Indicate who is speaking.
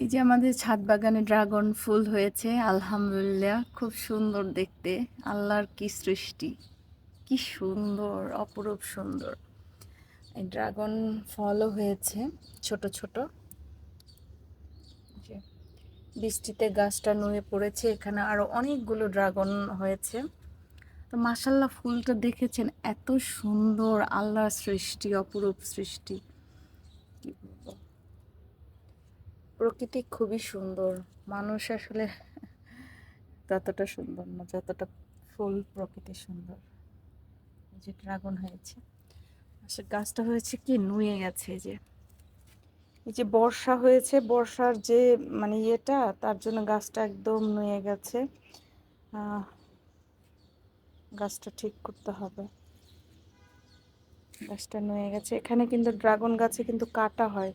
Speaker 1: এই যে আমাদের ছাদ বাগানে ড্রাগন ফুল হয়েছে, আলহামদুলিল্লাহ, খুব সুন্দর দেখতে। আল্লাহর কি সৃষ্টি, কি সুন্দর, অপরূপ সুন্দর। এই ড্রাগন ফলও হয়েছে ছোট ছোট। বৃষ্টিতে গাছটা নুয়ে পড়েছে, এখানে আরও অনেকগুলো ড্রাগন হয়েছে। তো মাসাল্লাহ ফুলটা দেখেছেন, এত সুন্দর, আল্লাহর সৃষ্টি, অপরূপ সৃষ্টি। প্রকৃতি খুবই সুন্দর। মানুষ আসলে ততটা সুন্দর না, যতটা ফুল প্রকৃতি সুন্দর। যে ড্রাগন হয়েছে। আসলে গাছটা হয়েছে কি, নুয়ে গেছে যে। এই যে বর্ষা হয়েছে, বর্ষার যে মানে ইয়েটা, তার জন্য গাছটা একদম নুয়ে গেছে। গাছটা ঠিক করতে হবে। গাছটা নুয়ে গেছে। এখানে কিন্তু ড্রাগন গাছে কিন্তু কাটা হয়।